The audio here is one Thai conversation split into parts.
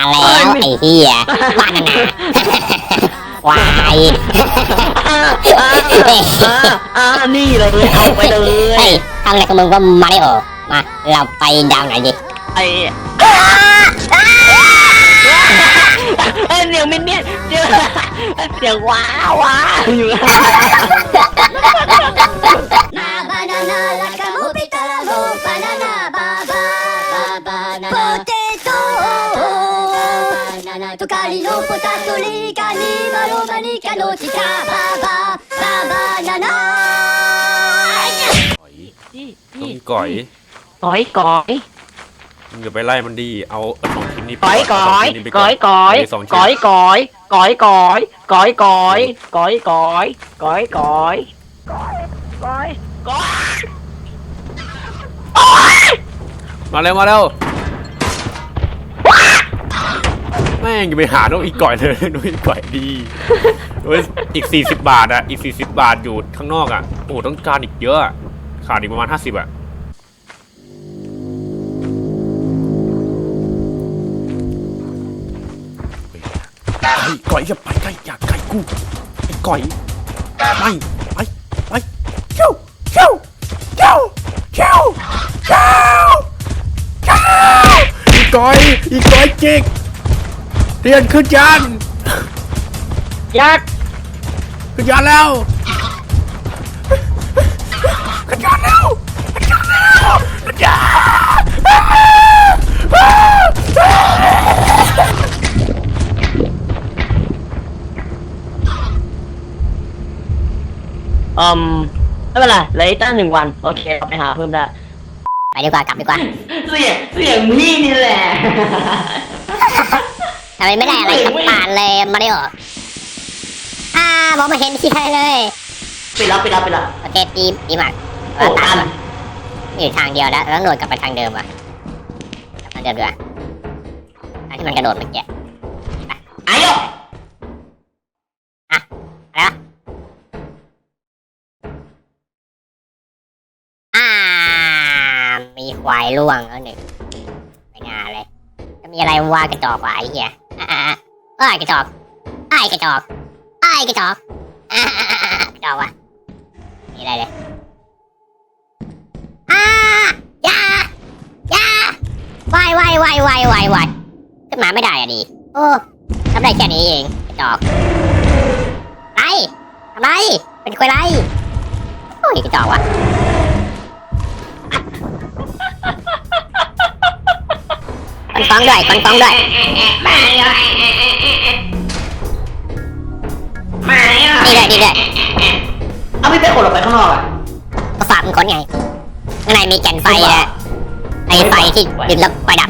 แล้วไอ้เหี้ยบ้านนา วาย อ่าอ่าอ่าอ่านี่เลยเอาไปเลย เฮ้ยทำอะไรกับมึงว่ามาริโอมา เราไปดาวไหนดี ไอ้เอ้ยเดี๋ยวมินเนี่ยเดี๋ยวเดี๋ยวว้าวว้าอยู่ なバナナラカモペ Potatonica, Nimalo, Manica, ก่อยก่อยก้อยก้อย มึงอย่าไปไล่มันดี เอาสองชิ้นนี้ไปก้อยก้อยก้อยก้อยก้อยก้อยก้อยก้อยก้อยก้อยก้อยก้อยก้อยก้อยก้อยก้อยมาเร็วมาเร็ว แม่งย่าไปหานกอีกก่อยเลยนกอีกก่อยดีอ้ยอีก40บบาทอะอีก40บบาทอยู่ข้างนอกอะโอ้ต้องการอีกเยอะขาดอีกประมาณ50อะไอ้ก่อยอย่าไปใกล้อย่าใกล้กูไอ้ก่อยไปไปไปเจ้าเจ้าเจ้าเจ้าเจ้าเจ้าอีก่อยอีก่อยจิก เรียนขึ้นยานยักษ์ขึ้นยานแล้วขึ้นยานแล้วขึ้นยานแล้วขึ้นยานอืมไม่เป็นไรเหลืออีกตั้งหนึ่งวัน โอเคไปหาเพิ่มได้ไปดีกว่ากลับดีกว่า เสียงเสียงพี่นี่แหละ ทำไมไม่ได้อะไรสักบาทเลยมาริโออ่ามองไม่เห็นที่ใครเลย ปิดแล้วปิดแล้วปิดแล้วโอเคดีดีมากโอ้เราตามตันก่อนนี่อยู่ทางเดียวแล้วเราต้องโดดกลับไปทางเดิมว่ะกลับทางเดิมดีกว่าทางที่มันกระโดดเมื่อกี้ไอ้ยกอะไรวะอ่ามีควายล่วงแล้วหนึ่งไม่น่าเลยจะมีอะไรว่ากระจอกวะไอ้เหี้ยอ่าอ่าอ่าเอ้ยกระจอกไอ้ายกระจอกไอ้ายกระจอกกระจอกวะมีอะไรเลยอายายาวายวายวายวายวายวายขึ้นมาไม่ได้อะดิโอ้ทำได้แค่นี้เองกระจอกไรทำไรเป็นควยไรโอ้ยกระจอกว่ะ คนฟ้องด้วยคนฟ้องด้วยมาอะนี่ด้วยนี่ด้วยเอาพี่เป๊กขนออกไปข้างนอกอะก็ฝากมึงคนไงข้างในมีแก่นไฟอะไอไฟที่ดึงแล้วไฟดับ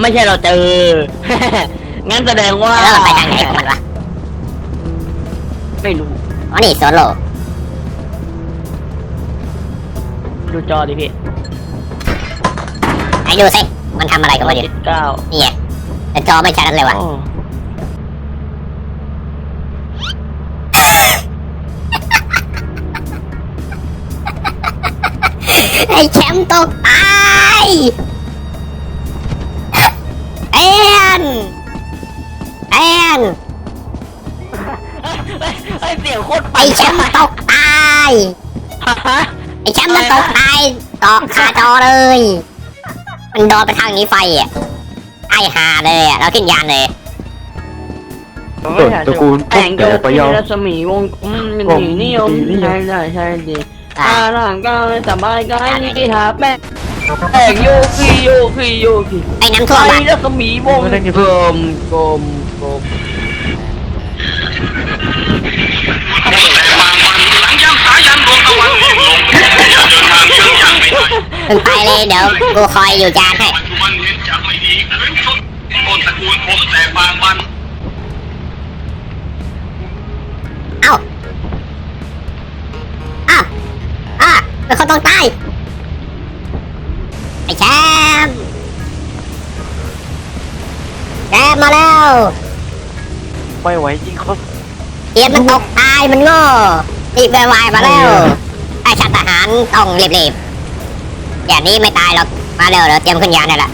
ไม่ใช่เราเจอ งั้นแสดงว่าแล้วเราไปทางไหนของมันวะ ไม่รู้ อ๋อนี่โซโล่ดูจอดิพี่ไหนดูสิมันทำอะไรกับมันอยู่เจ็ดเก้านี่ไงแต่จอไม่ชัดเลยวะอ๋อไอแชมป์ตกตายแอนแอน ไอเสียงโคตรไอแชมป์ตกตายฮะไอแชมป์มันตกตายเกาะคาจอเลย มันโดนไปทางนี้ไฟอะไอหาเลยอะแล้วขึ้นยานเลยต้นตระกูลแต่งแต่ตัวประที่ยอม รัศมีวงกลมมันวงดีนิยมดีนิยมใช่ใช่ใช่ดีอ่าอ่าร่างกายสบายกายนี่ที่หาแป้งแป้งโยคีโยคีโยคีไอน้ำท่วมไอ้อะรัศมีวงกลมกลม มมึงไปเลยเดี๋ยวกูคอยอยู่จานให้มันเห็นจะไม่ดีขึ้นสุดต้นตระกูลผมแต่บางวันเอ้าอ้าวอ้าเป็นคนต้องตายไอแชมป์แชมป์มาแล้วไม่ไหวจริงครับเอียนมันตกตายมันโง่รีบเดินวายมาแล้ว ไอ้ชาติทหารต้องรีบๆอย่างนี้ไม่ตายหรอก มาเร็วเดี๋ยวเตรียมขึ้นยานได้ละ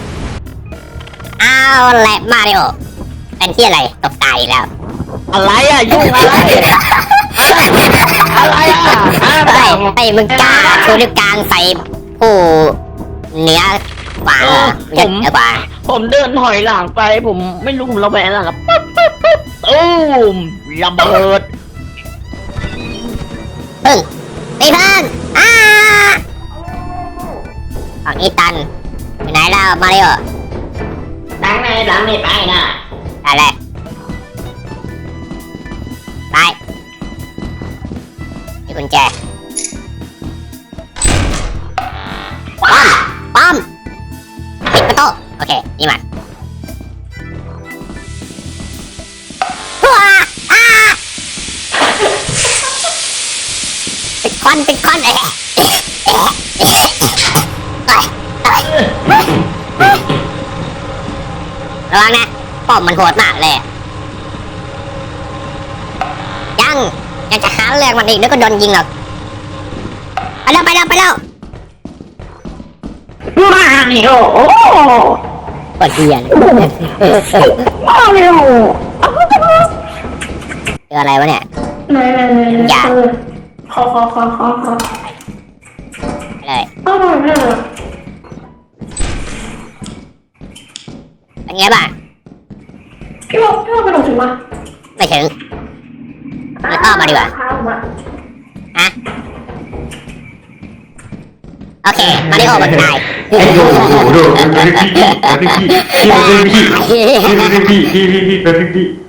เอาแหละมาริโอเป็นที่อะไรตกตายอีกแล้ว อะไรอะยุ่งอะไร อะไรอะเฮ้ยไอ้มึงกล้าชูนิ้วกลางใส่ผู้เหนือขวางเหรอเหนือกว่าผมเดินถอยหลังไป ผมไม่รู้ผมระแวงอะไรครับปั๊บปั๊บปั๊บตูมระเบิด งไอ้พึ่งอ้าฝั่งนี้ตันอยู่ไหนแล้วมาริโอหลังไหนหลังไม่ไปนะได้เลยไปมีกุญแจ ปิดควันปิดควันเอ๊ะเอ๊ะเอ๊ะเอ๊ะเอ้ยเอ้ยระวังนะป้อมมันโหดมากเลย ยังยังจะหาเรื่องมันอีกเดี๋ยวก็โดนยิงหรอกไปแล้วไปแล้วไปแล้วมาริโอโอ้ปวดเทียนมาริโอเจออะไรวะเนี่ยไหนไหนไหนอย่า ขอขอขอขอขอไปเลยอร่อยมากเป็นไงบ้างพี่บอกพี่บอกไปลงถึงมาไม่ถึงแล้วก็มาดีกว่าฮะโอเค มาริโอมันตายโอ้โหดูพี่พี่พี่พี่พี่พี่พี่พี่พี่พี่พี่พี่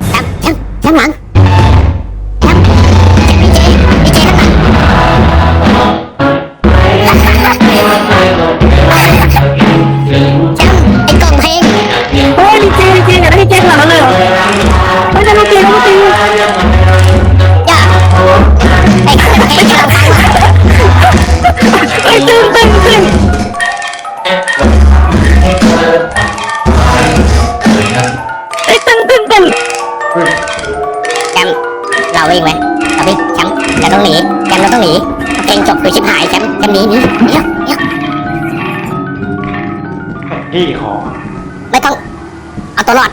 ตัวรอด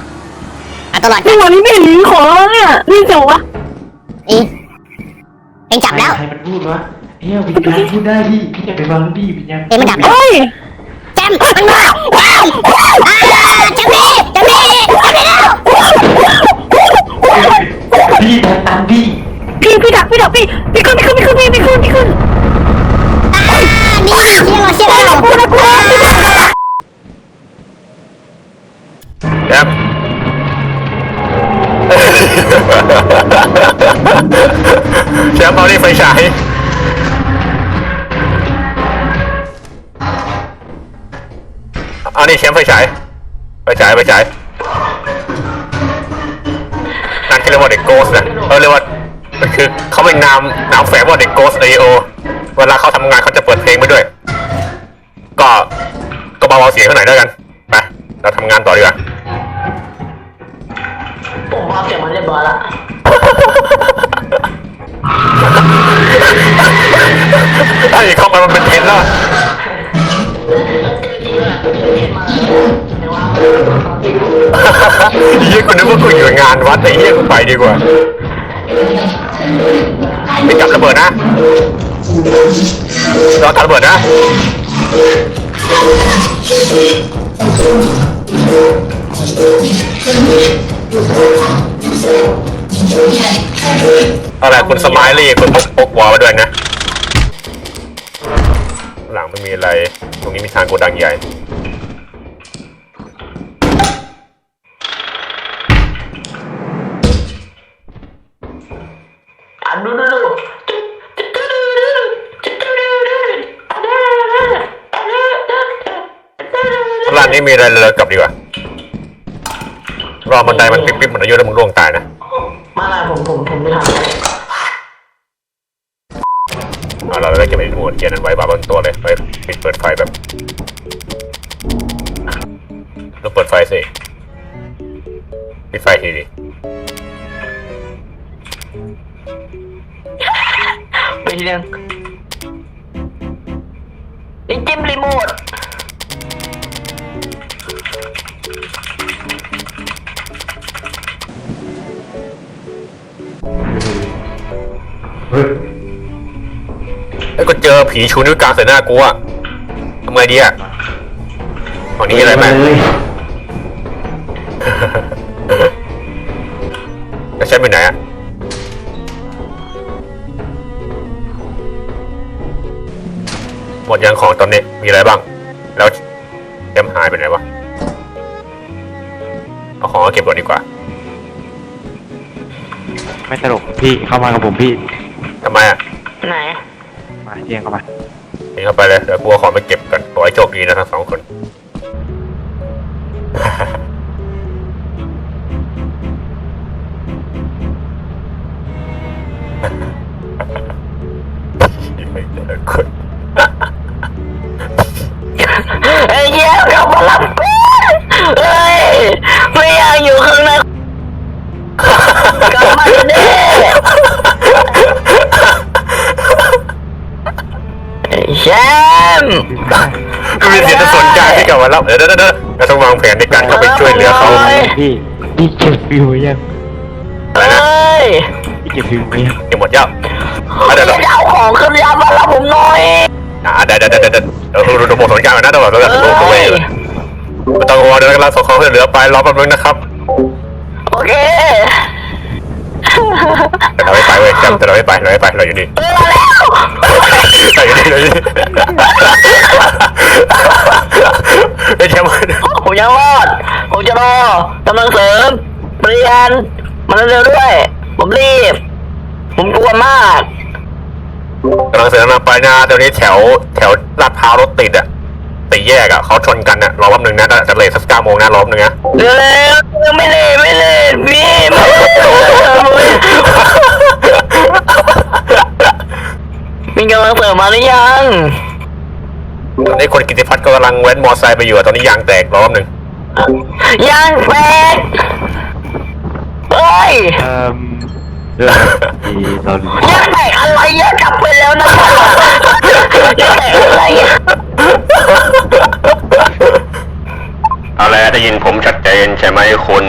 เอาตัวรอดนี่วันนี้ไม่เห็นขอแล้วเนี่ยนี่เจ๋งวะนี่เพลงจับแล้ว ใครมันพูดวะเฮ้ยวิญญาณพูดได้พี่พี่อย่าไปฟังพี่วิญญาณเพลงมันดับแล้ว เฮ้ยแชมป์มันมาว้าวอ่าแชมป์หนีแชมป์หนีแชมป์หนีแล้วพี่ทำตามพี่พี่พี่ดักพี่ดักพี่พี่ขึ้นพี่ขึ้นพี่ขึ้นพี่ขึ้นพี่ขึ้น อ่านี่เชี่ยเราเชี่ยเรา กูนะกูนะพี่ดัก ครับแชมป์เอาดิไฟฉายเอานี่แชมป์ไฟฉายไฟฉายไฟฉายนั่นที่เรียกว่าเด็กโกสนะเออเรียกว่ามันคือเขาเป็นนามนามแฝงว่าเด็กโกสเอโอเวลาเขาทำงานเขาจะเปิดเพลงไปด้วย ก็ก็เบาๆเสียงเขาหน่อยด้วยกันไปเราทำงานต่อดีกว่า ผมพอเสียงมันเรียบร้อยละไอ้เข้ามามันเป็นเทนแล้วเฮียกูนึกว่ากูอยู่งานวัดไอ้เฮียกูไปดีกว่าไม่จับระเบิดนะรอทันระเบิดนะ อะไรคุณสมายลี่คุณพกพกวอลมาด้วยนะ หลังไม่มีอะไร ตรงนี้มีทางโกดังใหญ่อะดูดูดูร้านนี้มีอะไรเลยกลับดีกว่า รอบันไดมันปิ๊บๆมันอายุแล้วมึงร่วงตายนะมาอะผมผมผมไม่ทำเอาเราได้เก็บไอ้หมวดเกียร์นั้นไว้บาบนตัวเลยไปปิดเปิดไฟแบบแล้วเปิดไฟสิปิดไฟทีดิทีนึงนี่จิ้มรีโมท ไอ้ยก็เจอผีชูนิ้วกลางใส่หน้ากูอะทำไงดีอะฝั่งนี้อะไรไหมเลยแล้วใช้ไปไหนอะหมดยังของตอนนี้มีอะไรบ้าง แล้วเต็มหายไปไหนวะ เอาของมาเก็บก่อนดีกว่า ไม่ตลกพี่เข้ามากับผมพี่ทำไมอะไหนมา เที่ยงเข้ามานี่เข้าไปเลยเดี๋ยวกูเอาของไปเก็บกันขอให้โชคดีนะทั้งสองคน มป์ไม่มีเสียงจะสนใจที่กลับมาแล้วเดี๋ยวเดี๋ยวเดี๋ยวเราต้องวางแผนในการเข้าไปช่วยเหลือเขาพี่พี่เก็บฟิวยังอะไรนะเฮ้ยพี่เก็บฟิวยังเก็บหมดยังอะเดี๋ยวเดี๋ยวจะเอาของขึ้นยานมารับผมหน่อยอะเดี๋ยวเดี๋ยวเดี๋ยวเดี๋ยวเดี๋ยวเราดูบทสนใจก่อนนะเดี๋ยวเราจะดูตัวเองไม่ต้องห่วงเดี๋ยวเราส่งของให้เหลือไปรอแป๊บนึงนะครับโอเคแต่เราไม่ไปเว้ยจำแต่เราไม่ไปเราไม่ไปเราอยู่นี่ เราอยู่นี่เราอยู่นี่ไม่ใช่มันผมยังรอด ผมจะรอกำลังเสริมเรียนมาเร็วๆด้วย ผมรีบ ผมกลัวมากกำลังเสนอไปนะเดี๋ยวนี้แถว แถวลาดพร้าวรถติดอะตีแยกอะเขาชนกันอะรอแป๊บนึงนะจะเลทสักเก้าโมงนะรอแป๊บนึงนะเร็วๆไม่เลยไม่เลยพี่ไม่มีกำลังเสริมมาหรือยัง ตอนนี้คนกิติพัฒน์ก็กำลังแว้นมอไซค์ไปอยู่อะตอนนี้ยางแตกรอแป๊บนึงยังแฟกเฮ้ยเอ่อเรื่องที่เรายังแตกอะไรยังกลับไปแล้วนะยังแตกอะไรเอาละได้ยินผมชัดเจนใช่ไหมคุณ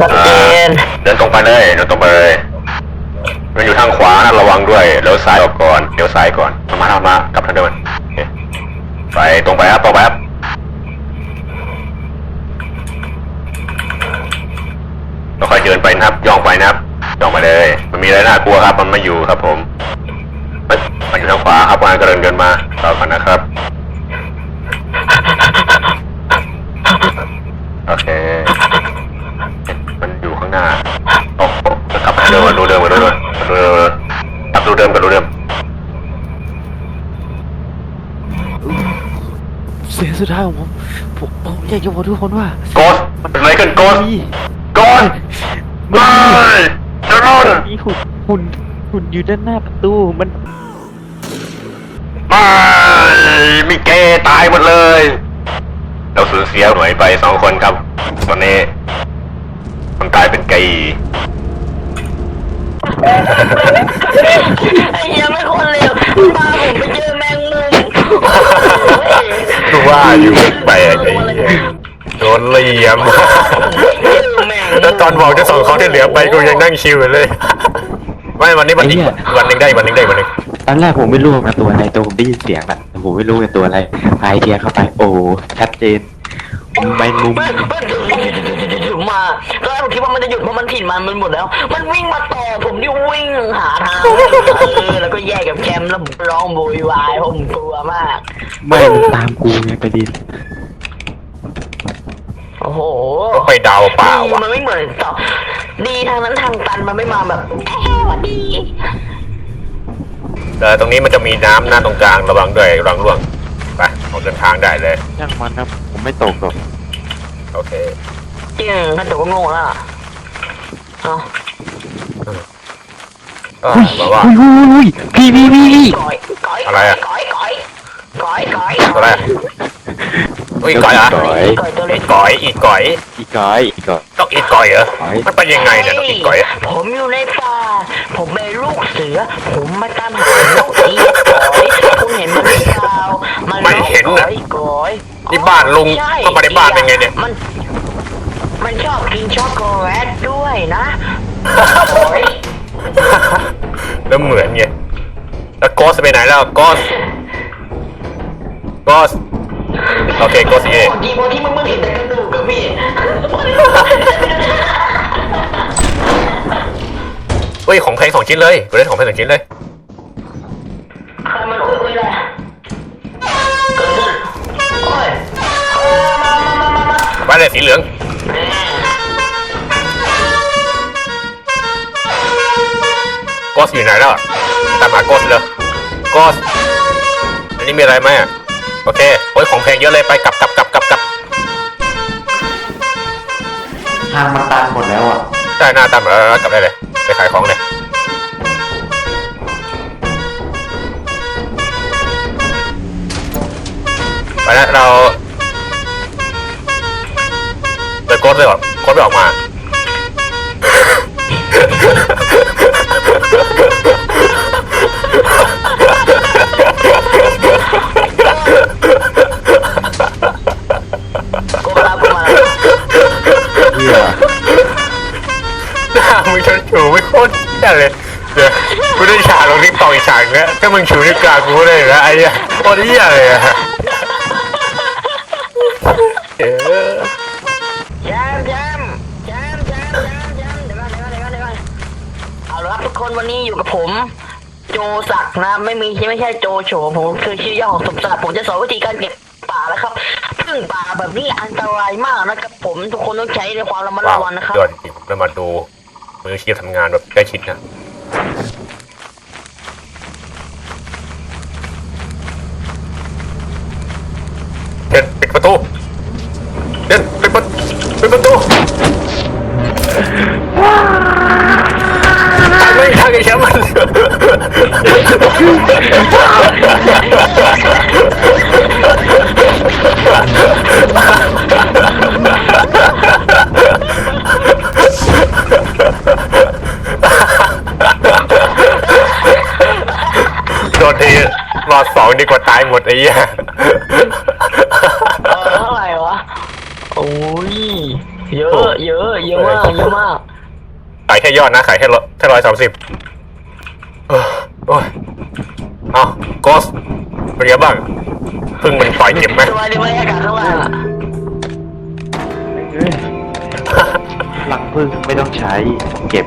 ชัดเจนเดินตรงไปเลยเดินตรงไปเลย มันอยู่ทางขวานะระวังด้วยเลี้ยวซ้ายออกก่อนเลี้ยวซ้ายก่อนทำมาทำมากลับทางเดิมไปตรงไปครับตรงไปครับเราค่อยเดินไปนะครับย่องไปนะครับย่องไปเลย มันมีอะไรน่ากลัวครับ มันไม่อยู่ครับ ผมมันอยู่ทางขวาครับงานกำลังเดินมาต่อกันนะครับโอเค มันอยู่ข้างหน้าโอ้โหกลับมาเดิมมาดูเดิมมาดูเดิมมาดูเดิมกลับดูเดิมกลับดูเดิม เสียงสุดท้ายของผมผมผมอยากจะบอกทุกคนว่าโกสเป็นอะไรกันโกสมีโกสไม่จะรอดมีหุ่นหุ่นหุ่นอยู่ด้านหน้าประตูมันไม่มีเกย์ตายหมดเลย เราสูญเสียหน่วยไปสองคนครับตอนนี้มันกลายเป็นเกย์ไอ้เหี้ยังไม่คนเลวพาผมไปเจอแมงมุมดู ว่าอยู่ไปไอ้เหี้ยโดนเหลี่ยมแล้วตอนบอกจะส่งของที่เหลือไปกูยังนั่งชิวอยู่เลย ไม่วันนี้วันนี้วันหนึ่งได้วันหนึ่งได้วันหนึ่งตอนแรกผมไม่รู้ว่าเป็นตัวอะไรตัวผมได้ยินเสียงอะแต่ผมไม่รู้เป็นตัวอะไรพายเทียเข้าไป โอ้โหชัดเจนแมงมุมมันมันหยุดมา ตอนแรกผมคิดว่ามันจะหยุดเพราะมันถิ่นมันมันหมดแล้ว มันวิ่งมาต่อผมนี่วิ่งหาทางเออแล้วก็แยกกับแคมป์แล้วผมร้องโวยวายเพราะผมกลัวมาก ไม่มันตามกูไงประเด็นโอ้โหต้องไปดาวเปล่าดีวะมันไม่เหมือนต่อดีทางนั้นทางตันมันไม่มาแบบเอ้ยหวันดีแต่ตรงนี้มันจะมีน้ำหน้าตรงกลางระวังด้วยระวังร่วงไปออกเดินทางได้เลย ช่างมันครับ ผมไม่ตกหรอกโอเค จริงถ้าจบก็โง่ละเอาก็แบบว่า อุ้ยอุ้ยพี่พี่พี่พี่อยก่อยอะไรอะ ก่อยก่อยก่อยก่อยตัวรอุ้ยก่อยอะก่อยตัวเล็อีกก่อยอีกก่อยอีกอยอยต้องอีกก่อยเหรอมันเป็นยังไงเนี่ยต้องอีกก่อยอผมอยู่ในป่าผมเป็นลูกเสือ ผมมาตามหาลูกอีก่อยคุณเห็นมันหรอมันไม่อยก่อย นี่บ้านลุงก็มาในบ้านเป็นไงเนี่ย มัน มันชอบกินช็อกโกแลตด้วยนะโอ้ยแล้วเหมือนไงแล้วโกสไปไหนแล้วโกสโกสโอเคโกสเอเมื่อกี้พอที่มึงมึงเห็นแต่กระดูกกับพี่เฮ้ยของแพงสองชิ้นเลยกูได้ของแพงสองชิ้นเลยใครมันอุ้ยอุ้ยเลยเกิดขึ้นโอ้ยเออมามามามามาบ้านเลยสีเหลือง โกสอยู่ไหนแล้วอะตามหาโกสเลยโกสอันนี้มีอะไรไหมอะโอเคโอ้ยของแพงเยอะเลยไปกลับกลับกลับกลับกลับทางมันตันหมดแล้วอะได้หน้าตามแล้วกลับได้เลยไปขายของเลยไปแล้วเราเปิดโกสเลยเหรอโกสไม่ออกมา เลยเดี๋ยวกูได้ฉากลงทิกตอกอีกฉากนึงแล้วถ้ามึงชูนิ้วกลางกูก็ได้แล้วไอ้เหี้ยโคตรเหี้ยเลยอะเออแจมแจมแจมแจมแจมแจมเดี๋ยวก่อนเดี๋ยวก่อนเดี๋ยวก่อนเดี๋ยวก่อนเอาละครับทุกคนวันนี้อยู่กับผม โจศักดิ์นะไม่มีไม่ใช่โจโฉผมคือชื่อย่อของสมศักดิ์ผมจะสอนวิธีการเก็บป่านะครับพึ่งป่าแบบนี้อันตรายมากนะครับผมทุกคนต้องใช้ในความระมัดว้าวระวังนะครับ ยอดจริงๆแล้วมาดู มืออาชีพทำงานแบบใกล้ชิดนะเดินปิดประตูเดินปิดประปิดประตูทางไม่ทางไอ้แชมป์มัน อดสองดีกว่าตายหมดไอ้เหี้ยเออเท่าไหร่วะ โอ้ย เยอะ เยอะ เยอะมาก เยอะมาก ขายแค่ยอดนะขายแค่ร้อยแค่ร้อยสามสิบโอ้ยเอาโกสเป็นไงบ้างเพึ่งมันปล่อยเจ็บไหม สบายดีไหมอากาศข้างล่างอะหลังพึ่งไม่ต้องใช้เก็บ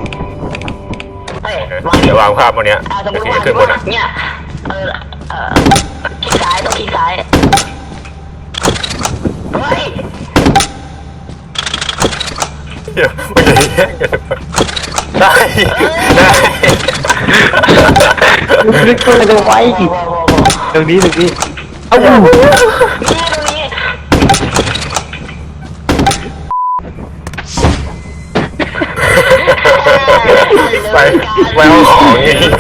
เฮ้ยมาเดี๋ยววางภาพวันเนี้ยอ่าสมมโอติเคว่าขึ้นบนอะ เนี่ย เออ เออคลิกซ้ายต้องคลิกซ้าย เฮ้ย เดี๋ยวมันจะแย่งกันได้ได้นึกตัวจะไว้ตรงนี้ตรงนี้เอ้านี่ตรงนี้ไปไปเอาของอย่างงี้